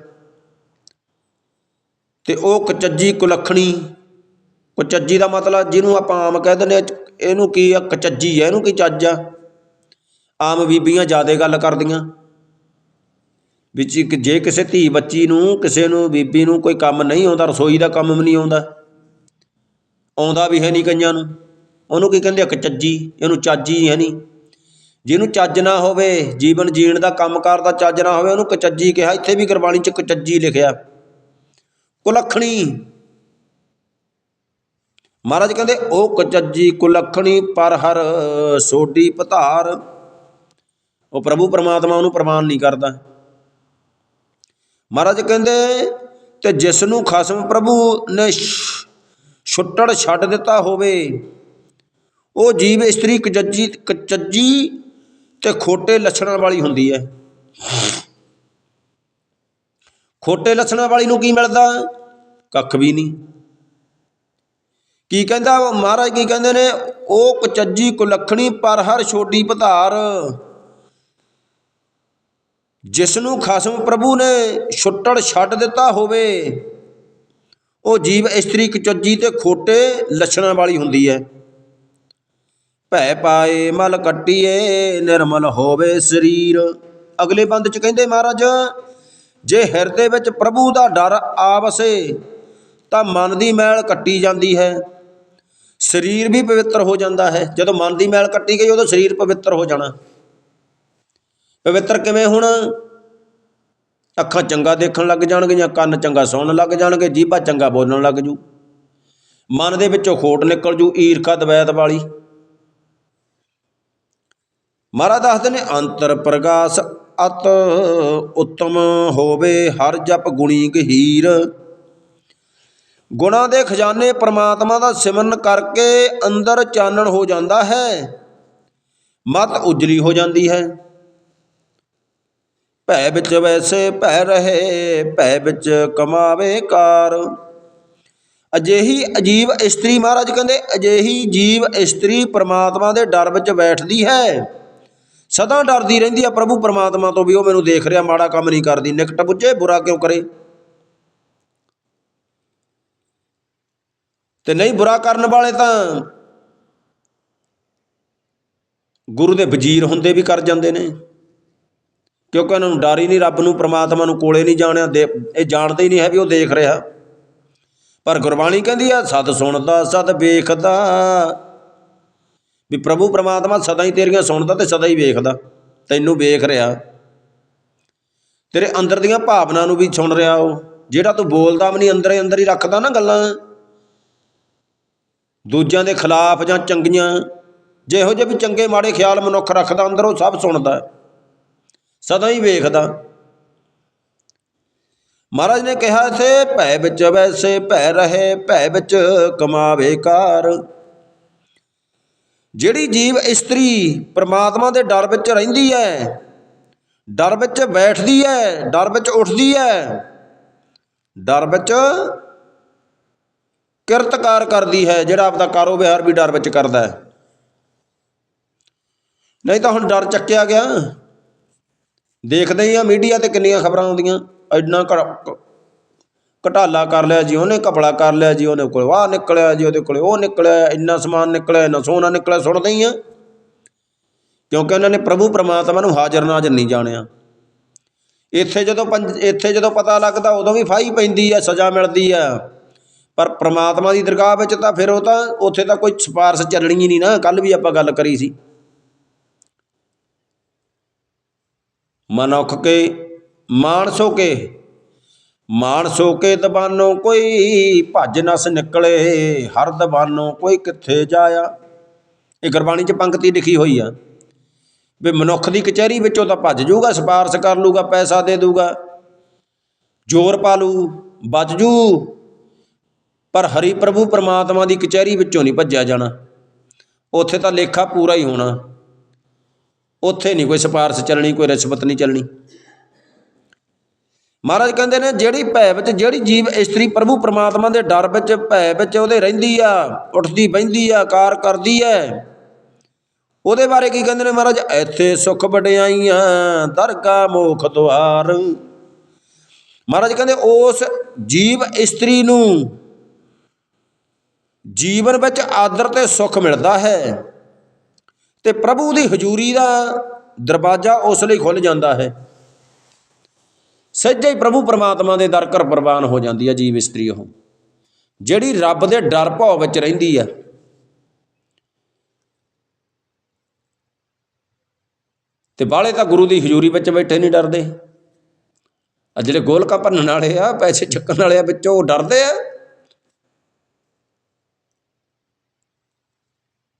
ਤੇ ਉਹ ਕੁਚੱਜੀ ਕੁਲੱਖਣੀ। ਕੁਚੱਜੀ ਦਾ ਮਤਲਬ ਜਿਹਨੂੰ ਆਪਾਂ ਆਮ ਕਹਿ ਦਿੰਦੇ ਆ ਇਹਨੂੰ ਕੀ ਆ? ਕਚੱਜੀ ਹੈ ਇਹਨੂੰ ਕੀ ਚੱਜ ਆ? ਆਮ ਬੀਬੀਆਂ ਜ਼ਿਆਦਾ ਗੱਲ ਕਰਦੀਆਂ। ਵਿੱਚ ਜੇ ਕਿਸੇ ਧੀ ਬੱਚੀ ਨੂੰ, ਕਿਸੇ ਨੂੰ ਬੀਬੀ ਨੂੰ ਕੋਈ ਕੰਮ ਨਹੀਂ ਆਉਂਦਾ, ਰਸੋਈ ਦਾ ਕੰਮ ਵੀ ਨਹੀਂ ਆਉਂਦਾ ਆਉਂਦਾ ਵੀ ਹੈ ਨਹੀਂ ਕਈਆਂ ਨੂੰ। ਉਹਨੂੰ ਕੀ ਕਹਿੰਦੇ ਆ? ਕਚੱਜੀ ਇਹਨੂੰ ਚੱਜੀ ਹੈ ਨਹੀਂ ਜਿਹਨੂੰ ਚੱਜ ਨਾ ਹੋਵੇ, ਜੀਵਨ ਜੀਣ ਦਾ, ਕੰਮਕਾਰ ਦਾ ਚੱਜ ਨਾ ਹੋਵੇ, ਉਹਨੂੰ ਕਚੱਜੀ ਕਿਹਾ। ਇੱਥੇ ਵੀ ਗੁਰਬਾਣੀ 'ਚ ਕਚੱਜੀ ਲਿਖਿਆ। ਕੁਲੱਖਣੀ। ਮਹਾਰਾਜ ਕਹਿੰਦੇ, ਉਹ ਕਚੱਜੀ ਕੁਲੱਖਣੀ ਪਰ ਹਰ ਸੋਡੀ ਪਧਾਰ। ਉਹ ਪ੍ਰਭੂ ਪਰਮਾਤਮਾ ਉਹਨੂੰ ਪ੍ਰਮਾਨ ਨਹੀਂ ਕਰਦਾ। ਮਹਾਰਾਜ ਕਹਿੰਦੇ, ਤੇ ਜਿਸ ਨੂੰ ਖਸਮ ਪ੍ਰਭੂ ਨੇ ਛ- ਛੁੱਟੜ ਛੱਡ ਦਿੱਤਾ ਹੋਵੇ ਉਹ ਜੀਵ ਇਸਤਰੀ ਕਜੱਜੀ ਕਚੱਜੀ ਤੇ ਖੋਟੇ ਲੱਛਣਾਂ ਵਾਲੀ ਹੁੰਦੀ ਹੈ। ਖੋਟੇ ਲੱਛਣਾਂ ਵਾਲੀ ਨੂੰ ਕੀ ਮਿਲਦਾ? ਕੱਖ ਵੀ ਨਹੀਂ। ਕੀ ਕਹਿੰਦਾ ਮਹਾਰਾਜ, ਕੀ ਕਹਿੰਦੇ ਨੇ, ਉਹ ਕਚੱਜੀ ਕੁਲੱਖਣੀ ਪਰ ਹਰ ਛੋਟੀ ਪਧਾਰ। ਜਿਸ ਨੂੰ ਖਸਮ ਪ੍ਰਭੂ ਨੇ ਛੁੱਟੜ ਛੱਡ ਦਿੱਤਾ ਹੋਵੇ, ਉਹ ਜੀਵ ਇਸਤਰੀ ਕਚੱਜੀ ਤੇ ਖੋਟੇ ਲੱਛਣਾਂ ਵਾਲੀ ਹੁੰਦੀ ਹੈ। ਭੈ ਪਾਏ ਮਲ ਕੱਟੀਏ, ਨਿਰਮਲ ਹੋਵੇ ਸਰੀਰ। ਅਗਲੇ ਬੰਦ ਚ ਕਹਿੰਦੇ ਮਹਾਰਾਜ, ਜੇ ਹਿਰਦੇ ਵਿੱਚ ਪ੍ਰਭੂ ਦਾ ਡਰ ਆਵਸੇ, ਤਾਂ ਮਨ ਦੀ ਮੈਲ ਕੱਟੀ ਜਾਂਦੀ ਹੈ। ਸਰੀਰ ਵੀ ਪਵਿੱਤਰ ਹੋ ਜਾਂਦਾ ਹੈ। ਜਦੋਂ ਮਨ ਦੀ ਮੈਲ ਕੱਟੀ ਗਈ, ਉਦੋਂ ਸਰੀਰ ਪਵਿੱਤਰ ਹੋ ਜਾਣਾ। ਪਵਿੱਤਰ ਕਿਵੇਂ ਹੋਣਾ? ਅੱਖਾਂ ਚੰਗਾ ਦੇਖਣ ਲੱਗ ਜਾਣਗੀਆਂ, ਕੰਨ ਚੰਗਾ ਸੁਣਨ ਲੱਗ ਜਾਣਗੇ, ਜੀਭਾ ਚੰਗਾ ਬੋਲਣ ਲੱਗ ਜੂ। ਮਨ ਦੇ ਵਿੱਚੋਂ ਖੋਟ ਨਿਕਲ ਜੂ, ਈਰਖਾ, ਦਵੈਤ ਵਾਲੀ। ਮਹਾਰਾਜ ਦੱਸਦੇ ਨੇ, ਅੰਤਰ ਪ੍ਰਕਾਸ਼ ਅਤ ਉੱਤਮ ਹੋਵੇ, ਹਰ ਜਪ ਗੁਣੀ ਗਹੀਰ ਗੁਣਾਂ ਦੇ ਖਜ਼ਾਨੇ ਪ੍ਰਮਾਤਮਾ ਦਾ ਸਿਮਰਨ ਕਰਕੇ ਅੰਦਰ ਚਾਨਣ ਹੋ ਜਾਂਦਾ ਹੈ, ਮਤ ਉਜਲੀ ਹੋ ਜਾਂਦੀ ਹੈ। ਭੈ ਵਿੱਚ ਵੈਸੇ ਭੈ ਰਹੇ, ਭੈ ਵਿੱਚ ਕਮਾਵੇ ਕਾਰ। ਅਜਿਹੀ ਅਜੀਬ ਇਸਤਰੀ ਮਹਾਰਾਜ ਕਹਿੰਦੇ, ਅਜਿਹੀ ਜੀਵ ਇਸਤਰੀ ਪ੍ਰਮਾਤਮਾ ਦੇ ਡਰ ਵਿੱਚ ਬੈਠਦੀ ਹੈ। ਸਦਾ ਡਰਦੀ ਰਹਿੰਦੀ ਆ ਪ੍ਰਭੂ ਪਰਮਾਤਮਾ ਤੋਂ ਵੀ ਉਹ ਮੈਨੂੰ ਦੇਖ ਰਿਹਾ, ਮਾੜਾ ਕੰਮ ਨਹੀਂ ਕਰਦੀ, ਨਿਕਟ ਬੁੱਝੇ ਬੁਰਾ ਕਿਉਂ ਕਰੇ? ਤੇ ਨਹੀਂ ਬੁਰਾ ਕਰਨ ਵਾਲੇ ਤਾਂ ਗੁਰੂ ਦੇ ਵਜ਼ੀਰ ਹੁੰਦੇ ਵੀ ਕਰ ਜਾਂਦੇ ਨੇ। ਕਿਉਂਕਿ ਉਹਨਾਂ ਨੂੰ ਡਰ ਹੀ ਨਹੀਂ, ਰੱਬ ਨੂੰ, ਪ੍ਰਮਾਤਮਾ ਨੂੰ ਕੋਲੇ ਨਹੀਂ ਜਾਣਿਆ, ਦੇ ਇਹ ਜਾਣਦੇ ਹੀ ਨਹੀਂ ਹੈ ਵੀ ਉਹ ਦੇਖ ਰਿਹਾ। ਪਰ ਗੁਰਬਾਣੀ ਕਹਿੰਦੀ ਆ, ਸਤ ਸੁਣਦਾ ਸਦ ਵੇਖਦਾ। ਵੀ ਪ੍ਰਭੂ ਪ੍ਰਮਾਤਮਾ ਸਦਾ ਹੀ ਤੇਰੀਆਂ ਸੁਣਦਾ ਤੇ ਸਦਾ ਹੀ ਵੇਖਦਾ, ਤੈਨੂੰ ਵੇਖ ਰਿਹਾ। ਤੇਰੇ ਅੰਦਰ ਦੀਆਂ ਭਾਵਨਾ ਨੂੰ ਵੀ ਸੁਣ ਰਿਹਾ ਉਹ, ਜਿਹੜਾ ਤੂੰ ਬੋਲਦਾ ਵੀ ਨਹੀਂ, ਅੰਦਰ ਅੰਦਰ ਹੀ ਰੱਖਦਾ ਨਾ ਗੱਲਾਂ। ਦੂਜਿਆਂ ਦੇ ਖਿਲਾਫ ਜਾਂ ਚੰਗੀਆਂ, ਜਿਹੋ ਜਿਹੇ ਵੀ ਚੰਗੇ ਮਾੜੇ ਖਿਆਲ ਮਨੁੱਖ ਰੱਖਦਾ, ਅੰਦਰ ਉਹ ਸਭ ਸੁਣਦਾ। ਸਦਾ ਹੀ ਵੇਖਦਾ। ਮਹਾਰਾਜ ਨੇ ਕਿਹਾ ਇੱਥੇ, ਭੈ ਵਿੱਚ ਵੈਸੇ ਭੈ ਰਹੇ, ਭੈ ਵਿੱਚ ਕਮਾਵੇ ਕਾਰ। ਜਿਹੜੀ ਜੀਵ ਇਸਤਰੀ ਪ੍ਰਮਾਤਮਾ ਦੇ ਡਰ ਵਿੱਚ ਰਹਿੰਦੀ ਹੈ, ਡਰ ਵਿੱਚ ਬੈਠਦੀ ਹੈ, ਡਰ ਵਿੱਚ ਉੱਠਦੀ ਹੈ, ਡਰ ਵਿੱਚ ਕਿਰਤਕਾਰ ਕਰਦੀ ਹੈ, ਜਿਹੜਾ ਆਪਦਾ ਕਾਰੋਬਾਰ ਵੀ ਡਰ ਵਿੱਚ ਕਰਦਾ ਹੈ। ਨਹੀਂ ਤਾਂ ਹੁਣ ਡਰ ਚੱਕਿਆ ਗਿਆ। ਦੇਖਦੇ ਹੀ ਆ ਮੀਡੀਆ ਤੇ ਕਿੰਨੀਆਂ ਖਬਰਾਂ ਆਉਂਦੀਆਂ ਐਡਨਾ ਘ- ਘਟਾਲਾ ਕਰ ਲਿਆ ਜੀ, ਉਹਨੇ ਕਪੜਾ ਕਰ ਲਿਆ ਜੀ, ਉਹਦੇ ਕੋਲ ਆਹ ਨਿਕਲਿਆ ਜੀ, ਉਹਦੇ ਕੋਲ ਉਹ ਨਿਕਲਿਆ, ਇੰਨਾ ਸਮਾਨ ਨਿਕਲਿਆ, ਇੰਨਾ ਸੋਨਾ ਨਿਕਲਿਆ ਸੁਣਦੇ ਹੀ ਆ। ਕਿਉਂਕਿ ਉਹਨਾਂ ਨੇ ਪ੍ਰਭੂ ਪਰਮਾਤਮਾ ਨੂੰ ਹਾਜ਼ਰ ਨਾਜ਼ਰ ਨਹੀਂ ਜਾਣਿਆ। ਇੱਥੇ ਜਦੋਂ ਇੱਥੇ ਜਦੋਂ ਪਤਾ ਲੱਗਦਾ, ਉਦੋਂ ਵੀ ਫਾਈ ਪੈਂਦੀ ਆ, ਸਜ਼ਾ ਮਿਲਦੀ ਆ। ਪਰ ਪ੍ਰਮਾਤਮਾ ਦੀ ਦਰਗਾਹ ਵਿੱਚ ਤਾਂ ਫਿਰ ਉਹ ਤਾਂ, ਉੱਥੇ ਤਾਂ ਕੋਈ ਸਿਫਾਰਸ਼ ਚੱਲਣੀ ਹੀ ਨਹੀਂ ਨਾ ਕੱਲ ਵੀ ਆਪਾਂ ਗੱਲ ਕਰੀ ਸੀ। ਮਨੁੱਖ ਕੇ, ਮਾਨਸੋ ਕੇ ਮਾਨਸੋ ਕੇ ਦਬਾਨੋ ਕੋਈ ਭੱਜ ਨਸ ਨਿਕਲੇ, ਹਰ ਦਬਾਨੋ ਕੋਈ ਕਿੱਥੇ ਜਾਇਆ। ਇਹ ਗੁਰਬਾਣੀ 'ਚ ਪੰਕਤੀ ਲਿਖੀ ਹੋਈ ਆ, ਵੀ ਮਨੁੱਖ ਦੀ ਕਚਹਿਰੀ ਵਿੱਚੋਂ ਤਾਂ ਭੱਜ ਜਾਊਗਾ ਸਿਫਾਰਸ਼ ਕਰ ਲੂਗਾ, ਪੈਸਾ ਦੇ ਦੂਗਾ। ਜ਼ੋਰ ਪਾ ਲੂ ਬਚ ਜੂ। ਪਰ ਹਰੀ ਪ੍ਰਭੂ ਪਰਮਾਤਮਾ ਦੀ ਕਚਹਿਰੀ ਵਿੱਚੋਂ ਨਹੀਂ ਭੱਜਿਆ ਜਾਣਾ। ਉੱਥੇ ਤਾਂ ਲੇਖਾ ਪੂਰਾ ਹੀ ਹੋਣਾ। ਉੱਥੇ ਨਹੀਂ ਕੋਈ ਸਿਫਾਰਸ਼ ਚੱਲਣੀ, ਕੋਈ ਰਿਸ਼ਵਤ ਨਹੀਂ ਚੱਲਣੀ। ਮਹਾਰਾਜ ਕਹਿੰਦੇ ਨੇ, ਜਿਹੜੀ ਭੈ ਵਿੱਚ, ਜਿਹੜੀ ਜੀਵ ਇਸਤਰੀ ਪ੍ਰਭੂ ਪਰਮਾਤਮਾ ਦੇ ਡਰ ਵਿੱਚ, ਭੈ ਵਿੱਚ ਉਹਦੇ ਰਹਿੰਦੀ ਆ, ਉੱਠਦੀ ਬਹਿੰਦੀ ਆ, ਕਾਰ ਕਰਦੀ ਹੈ ਉਹਦੇ ਬਾਰੇ ਕੀ ਕਹਿੰਦੇ ਨੇ ਮਹਾਰਾਜ? ਇੱਥੇ ਸੁਖ ਵਡਿਆਈਆਂ, ਦਰਗਾ, ਮੋਖ ਦੁਆਰ। ਮਹਾਰਾਜ ਕਹਿੰਦੇ, ਉਸ ਜੀਵ ਇਸਤਰੀ ਨੂੰ ਜੀਵਨ ਵਿੱਚ ਆਦਰ ਤੇ ਸੁਖ ਮਿਲਦਾ ਹੈ ਤੇ ਪ੍ਰਭੂ ਦੀ ਹਜ਼ੂਰੀ ਦਾ ਦਰਵਾਜ਼ਾ ਉਸ ਲਈ ਖੁੱਲ ਜਾਂਦਾ ਹੈ। ਸੱਜੇ ਹੀ ਪ੍ਰਭੂ ਪਰਮਾਤਮਾ ਦੇ ਦਰ ਘਰ ਪ੍ਰਵਾਨ ਹੋ ਜਾਂਦੀ ਹੈ ਜੀਵ ਇਸਤਰੀ ਉਹ। ਜਿਹੜੀ ਰੱਬ ਦੇ ਡਰ ਭਾਵ ਵਿੱਚ ਰਹਿੰਦੀ ਆ, ਤੇ ਬਾਲੇ ਤਾਂ ਗੁਰੂ ਦੀ ਹਜ਼ੂਰੀ ਵਿੱਚ ਬੈਠੇ ਨਹੀਂ ਡਰਦੇ। ਆ ਜਿਹੜੇ ਗੋਲਕਾ ਭੰਨਣ ਵਾਲੇ ਆ, ਪੈਸੇ ਚੱਕਣ ਵਾਲੇ ਆ, ਵਿੱਚੋਂ ਉਹ ਡਰਦੇ ਆ।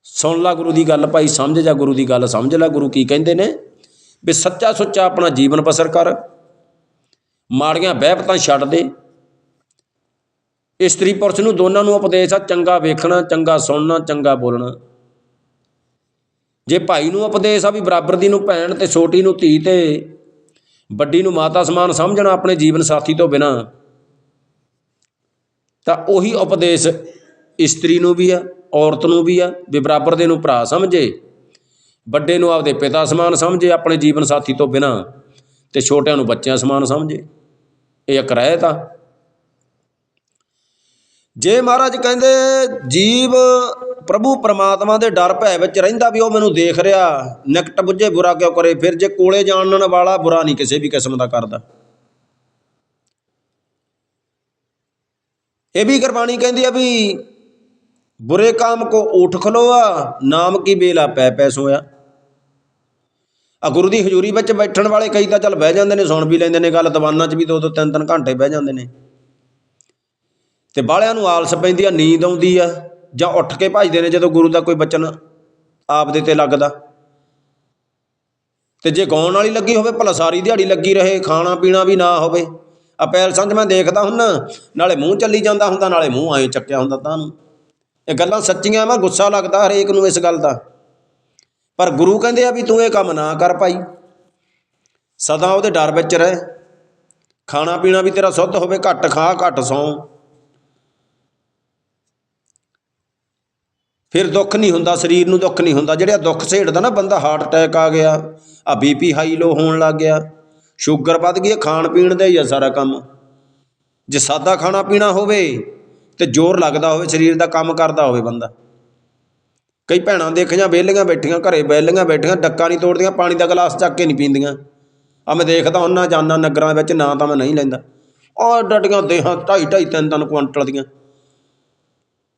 ਸੁਣ ਲਾ ਗੁਰੂ ਦੀ ਗੱਲ ਭਾਈ, ਸਮਝ ਜਾ ਗੁਰੂ ਦੀ ਗੱਲ, ਸਮਝ ਲੈ ਗੁਰੂ ਕੀ ਕਹਿੰਦੇ ਨੇ, ਵੀ ਸੱਚਾ ਸੁੱਚਾ ਆਪਣਾ ਜੀਵਨ ਬਸਰ ਕਰ। ਮਾੜੀਆਂ ਬਹਿਬਤਾਂ ਛੱਡ ਦੇ। ਇਸਤਰੀ ਪੁਰਸ਼ ਨੂੰ ਦੋਨਾਂ ਨੂੰ ਉਪਦੇਸ਼ ਆ, ਚੰਗਾ ਵੇਖਣਾ, ਚੰਗਾ ਸੁਣਨਾ, ਚੰਗਾ ਬੋਲਣਾ। ਜੇ ਭਾਈ ਨੂੰ ਉਪਦੇਸ਼ ਆ ਵੀ ਬਰਾਬਰ ਦੀ ਨੂੰ ਭੈਣ ਤੇ ਛੋਟੀ ਨੂੰ ਧੀ ਤੇ ਵੱਡੀ ਨੂੰ ਮਾਤਾ ਸਮਾਨ ਸਮਝਣਾ ਆਪਣੇ ਜੀਵਨ ਸਾਥੀ ਤੋਂ ਬਿਨਾ, ਤਾਂ ਉਹੀ ਉਪਦੇਸ਼ ਇਸਤਰੀ ਨੂੰ ਵੀ ਆ, ਔਰਤ ਨੂੰ ਵੀ ਆ, ਵੀ ਬਰਾਬਰ ਦੇ ਨੂੰ ਭਰਾ ਸਮਝੇ, ਵੱਡੇ ਨੂੰ ਆਪਦੇ ਪਿਤਾ ਸਮਾਨ ਸਮਝੇ ਆਪਣੇ ਜੀਵਨ ਸਾਥੀ ਤੋਂ ਬਿਨਾ। ਤੇ ਛੋਟਿਆਂ ਨੂੰ ਬੱਚਿਆਂ ਸਮਾਨ ਸਮਝੇ। ਇਹ ਇੱਕ ਰਹਿਤ ਆ। ਜੇ ਮਹਾਰਾਜ ਕਹਿੰਦੇ, ਜੀਵ ਪ੍ਰਭੂ ਪਰਮਾਤਮਾ ਦੇ ਡਰ ਭੈ ਵਿੱਚ ਰਹਿੰਦਾ ਵੀ ਉਹ ਮੈਨੂੰ ਦੇਖ ਰਿਹਾ, ਨਿਕਟ ਬੁੱਝੇ ਬੁਰਾ ਕਿਉਂ ਕਰੇ? ਫਿਰ ਜੇ ਕੋਲੇ ਜਾਣਨ ਵਾਲਾ ਬੁਰਾ ਨਹੀਂ ਕਿਸੇ ਵੀ ਕਿਸਮ ਦਾ ਕਰਦਾ। ਇਹ ਵੀ ਗੁਰਬਾਣੀ ਕਹਿੰਦੀ ਆ ਵੀ ਬੁਰੇ ਕਾਮ ਕੋ ਉਠ ਖਲੋਆ, ਨਾਮ ਕੀ ਬੇਲਾ ਪੈ ਪੈ ਸੋਇਆ। ਆ ਗੁਰੂ ਦੀ ਹਜ਼ੂਰੀ ਵਿੱਚ ਬੈਠਣ ਵਾਲੇ ਕਈ ਤਾਂ ਚੱਲ ਬਹਿ ਜਾਂਦੇ ਨੇ, ਸੁਣ ਵੀ ਲੈਂਦੇ ਨੇ ਗੱਲ, ਦੀਵਾਨਾਂ 'ਚ ਵੀ ਦੋ ਦੋ ਤਿੰਨ ਤਿੰਨ ਘੰਟੇ ਬਹਿ ਜਾਂਦੇ ਨੇ। ਤੇ ਬਾਲਿਆਂ ਨੂੰ ਆਲਸ ਪੈਂਦੀ ਆ, ਨੀਂਦ ਆਉਂਦੀ ਆ, ਜਾਂ ਉੱਠ ਕੇ ਭੱਜਦੇ ਨੇ ਜਦੋਂ ਗੁਰੂ ਦਾ ਕੋਈ ਬਚਨ ਆਪ ਦੇ ਤੇ ਲੱਗਦਾ। ਤੇ ਜੇ ਗਾਉਣ ਵਾਲੀ ਲੱਗੀ ਹੋਵੇ, ਭਲਾ ਸਾਰੀ ਦਿਹਾੜੀ ਲੱਗੀ ਰਹੇ, ਖਾਣਾ ਪੀਣਾ ਵੀ ਨਾ ਹੋਵੇ। ਆ ਪੈਰ ਸੰਜ ਮੈਂ ਦੇਖਦਾ ਹੁੰਨਾ, ਨਾਲੇ ਮੂੰਹ ਚੱਲੀ ਜਾਂਦਾ ਹੁੰਦਾ, ਨਾਲੇ ਮੂੰਹ ਐਂ ਚੱਕਿਆ ਹੁੰਦਾ ਤਾਂ ਇਹ ਗੱਲਾਂ ਸੱਚੀਆਂ ਵਾ, ਗੁੱਸਾ ਲੱਗਦਾ ਹਰੇਕ ਨੂੰ ਇਸ ਗੱਲ ਦਾ। ਪਰ ਗੁਰੂ ਕਹਿੰਦੇ ਆ ਵੀ ਤੂੰ ਇਹ ਕੰਮ ਨਾ ਕਰ ਭਾਈ। ਸਦਾ ਉਹਦੇ ਡਰ ਵਿੱਚ ਰਹਿ। ਖਾਣਾ ਪੀਣਾ ਵੀ ਤੇਰਾ ਸੁੱਧ ਹੋਵੇ ਘੱਟ ਖਾ ਘੱਟ ਸੌਂ। ਫਿਰ ਦੁੱਖ ਨਹੀਂ ਹੁੰਦਾ ਸਰੀਰ ਨੂੰ ਦੁੱਖ ਨਹੀਂ ਹੁੰਦਾ। ਜਿਹੜਾ ਦੁੱਖ ਸੇੜਦਾ ਨਾ ਬੰਦਾ ਹਾਰਟ ਅਟੈਕ ਆ ਗਿਆ ਆ ਬੀਪੀ ਹਾਈ ਲੋ ਹੋਣ ਲੱਗ ਗਿਆ। ਸ਼ੂਗਰ ਵੱਧ ਗਈ ਹੈ, ਖਾਣ ਪੀਣ ਦਾ ਹੀ ਆ ਸਾਰਾ ਕੰਮ। ਜੇ ਸਾਦਾ ਖਾਣਾ ਪੀਣਾ ਹੋਵੇ ਤੇ ਜ਼ੋਰ ਲੱਗਦਾ ਹੋਵੇ ਸਰੀਰ ਦਾ ਕੰਮ ਕਰਦਾ ਹੋਵੇ ਬੰਦਾ। ਕਈ ਭੈਣਾਂ ਦੇਖੀਆਂ ਵਿਹਲੀਆਂ ਬੈਠੀਆਂ, ਘਰੇ ਵਿਹਲੀਆਂ ਬੈਠੀਆਂ, ਡੱਕਾ ਨਹੀਂ ਤੋੜਦੀਆਂ, ਪਾਣੀ ਦਾ ਗਲਾਸ ਚੱਕ ਕੇ ਨਹੀਂ ਪੀਂਦੀਆਂ। ਆ ਮੈਂ ਦੇਖਦਾ ਉਹਨਾਂ ਜਾਨਾਂ ਨਗਰਾਂ ਵਿੱਚ, ਨਾ ਤਾਂ ਮੈਂ ਨਹੀਂ ਲੈਂਦਾ। ਔਰ ਡੱਡੀਆਂ ਦੇਹਾਂ ਢਾਈ ਢਾਈ ਤਿੰਨ ਤਿੰਨ ਕੁਆਂਟਲ ਦੀਆਂ।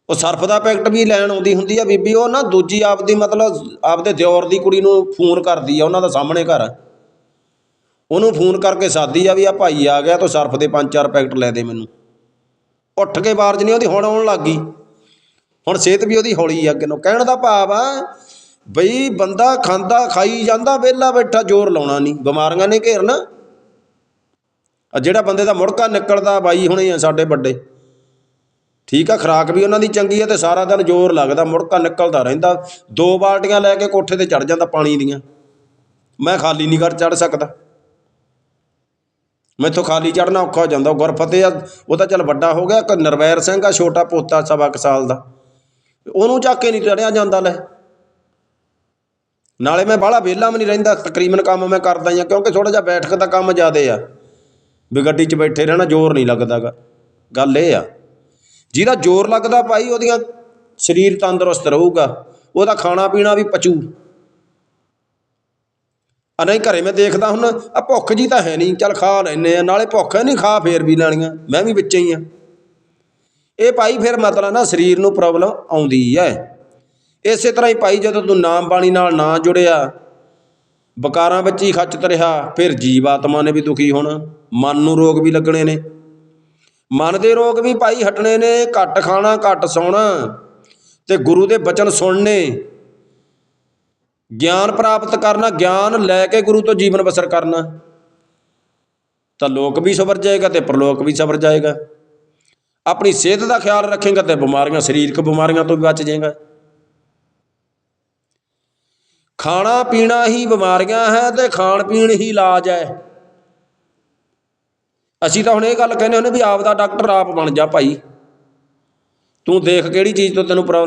ਉਹ ਸਰਫ ਦਾ ਪੈਕਟ ਵੀ ਲੈਣ ਆਉਂਦੀ ਹੁੰਦੀ ਆ ਬੀਬੀ, ਉਹ ਨਾ ਦੂਜੀ ਆਪਦੀ ਮਤਲਬ ਆਪਦੇ ਦਿਓਰ ਦੀ ਕੁੜੀ ਨੂੰ ਫੋਨ ਕਰਦੀ ਆ, ਉਹਨਾਂ ਦਾ ਸਾਹਮਣੇ ਘਰ। ਉਹਨੂੰ ਫੋਨ ਕਰਕੇ ਸਾਦੀ ਆ ਵੀ ਆ ਭਾਈ ਆ ਗਿਆ, ਤੂੰ ਸਰਫ ਦੇ ਪੰਜ ਚਾਰ ਪੈਕਟ ਲੈ ਦੇ ਮੈਨੂੰ। ਉੱਠ ਕੇ ਬਾਰਜ ਨਹੀਂ ਉਹਦੀ ਹੁਣ ਆਉਣ ਲੱਗ ਗਈ। ਹੁਣ ਸਿਹਤ ਵੀ ਉਹਦੀ ਹੌਲੀ ਆ ਅੱਗੇ ਨੂੰ। ਕਹਿਣ ਦਾ ਭਾਵ ਆ ਬਈ ਬੰਦਾ ਖਾਂਦਾ, ਖਾਈ ਜਾਂਦਾ, ਵਿਹਲਾ ਬੈਠਾ, ਜ਼ੋਰ ਲਾਉਣਾ ਨਹੀਂ। ਬਿਮਾਰੀਆਂ ਨੇ ਘੇਰਨਾ। ਆ ਜਿਹੜਾ ਬੰਦੇ ਦਾ ਮੁੜਕਾ ਨਿਕਲਦਾ ਬਾਈ ਹੁਣੇ ਆ ਸਾਡੇ ਵੱਡੇ। ਠੀਕ ਆ, ਖਰਾਕ ਵੀ ਉਹਨਾਂ ਦੀ ਚੰਗੀ ਆ ਤੇ ਸਾਰਾ ਦਿਨ ਜ਼ੋਰ ਲੱਗਦਾ, ਮੁੜਕਾ ਨਿਕਲਦਾ ਰਹਿੰਦਾ। ਦੋ ਬਾਲਟੀਆਂ ਲੈ ਕੇ ਕੋਠੇ ਤੇ ਚੜ ਜਾਂਦਾ ਪਾਣੀ ਦੀਆਂ। ਮੈਂ ਖਾਲੀ ਨਹੀਂ ਕਰ ਚੜ ਸਕਦਾ। ਮੈਥੋਂ ਖਾਲੀ ਚੜਨਾ ਔਖਾ ਹੋ ਜਾਂਦਾ। ਗੁਰਫਤਿਹ ਆ, ਉਹ ਤਾਂ ਚੱਲ ਵੱਡਾ ਹੋ ਗਿਆ। ਇੱਕ ਨਰਵੈਰ ਸਿੰਘ ਆ, ਛੋਟਾ ਪੋਤਾ ਸਵਾ ਕੁ ਸਾਲ ਦਾ। ਉਹਨੂੰ ਚੱਕ ਕੇ ਨਹੀਂ ਚੜਿਆ ਜਾਂਦਾ ਲੈ। ਨਾਲੇ ਮੈਂ ਬਾਹਲਾ ਵਿਹਲਾ ਵੀ ਨਹੀਂ ਰਹਿੰਦਾ। ਤਕਰੀਬਨ ਕੰਮ ਮੈਂ ਕਰਦਾ ਹੀ ਆ, ਕਿਉਂਕਿ ਥੋੜਾ ਜਿਹਾ ਬੈਠਕ ਦਾ ਕੰਮ ਜ਼ਿਆਦੇ ਆ। ਵੀ ਗੱਡੀ 'ਚ ਬੈਠੇ ਰਹਿਣਾ ਜ਼ੋਰ ਨਹੀਂ ਲੱਗਦਾਗਾ। ਗੱਲ ਇਹ ਆ, ਜਿਹਦਾ ਜ਼ੋਰ ਲੱਗਦਾ ਭਾਈ, ਉਹਦੀਆਂ ਸਰੀਰ ਤੰਦਰੁਸਤ ਰਹੂਗਾ। ਉਹਦਾ ਖਾਣਾ ਪੀਣਾ ਵੀ ਪਚੂ। ਆ ਨਹੀਂ ਘਰੇ ਮੈਂ ਦੇਖਦਾ ਹੁਣ, ਆ ਭੁੱਖ ਜੀ ਤਾਂ ਹੈ ਨਹੀਂ। ਚੱਲ ਖਾ ਲੈਨੇ ਆ, ਨਾਲੇ ਭੁੱਖ ਨਹੀਂ, ਖਾ ਫੇਰ ਵੀ ਲੈਣੀਆਂ। ਮੈਂ ਵੀ ਵਿੱਚ ਹੀ ਆ। ਇਹ ਭਾਈ ਫਿਰ ਮਤਲਬ ਨਾ ਸਰੀਰ ਨੂੰ ਪ੍ਰੋਬਲਮ ਆਉਂਦੀ ਹੈ। ਇਸੇ ਤਰ੍ਹਾਂ ਹੀ ਭਾਈ ਜਦੋਂ ਤੂੰ ਨਾਮ ਬਾਣੀ ਨਾਲ ਨਾ ਜੁੜਿਆ ਬਕਾਰਾਂ ਵਿੱਚ ਹੀ ਖੱਚਤ ਰਿਹਾ, ਫਿਰ ਜੀਵ ਆਤਮਾ ਨੇ ਵੀ ਦੁਖੀ ਹੋਣਾ, ਮਨ ਨੂੰ ਰੋਗ ਵੀ ਲੱਗਣੇ ਨੇ। ਮਨ ਦੇ ਰੋਗ ਵੀ ਭਾਈ ਹਟਣੇ ਨੇ, ਘੱਟ ਖਾਣਾ, ਘੱਟ ਸੌਣਾ, ਤੇ ਗੁਰੂ ਦੇ ਬਚਨ ਸੁਣਨੇ। ਗਿਆਨ ਪ੍ਰਾਪਤ ਕਰਨਾ, ਗਿਆਨ ਲੈ ਕੇ ਗੁਰੂ ਤੋਂ ਜੀਵਨ ਬਸਰ ਕਰਨਾ। ਤਾਂ ਲੋਕ ਵੀ ਸਵਰ ਜਾਏਗਾ ਤੇ ਪ੍ਰਲੋਕ ਵੀ ਸਵਰ ਜਾਏਗਾ। ਆਪਣੀ ਸਿਹਤ ਦਾ ਖਿਆਲ ਰੱਖੇਗਾ ਤੇ ਬਿਮਾਰੀਆਂ, ਸਰੀਰਕ ਬਿਮਾਰੀਆਂ ਤੋਂ ਬਚ ਜਾਏਗਾ। ਖਾਣਾ ਪੀਣਾ ਹੀ ਬਿਮਾਰੀਆਂ ਹੈ ਤੇ ਖਾਣ ਪੀਣ ਹੀ ਇਲਾਜ ਹੈ। ਅਸੀਂ ਤਾਂ ਹੁਣ ਇਹ ਗੱਲ ਕਹਿੰਦੇ ਹੁੰਦੇ ਵੀ ਆਪ ਦਾ ਡਾਕਟਰ ਆਪ ਬਣ ਜਾ ਭਾਈ। ਤੂੰ ਦੇਖ ਕਿਹੜੀ ਚੀਜ਼ ਤੋਂ ਤੈਨੂੰ ਪ੍ਰੋਬਲਮ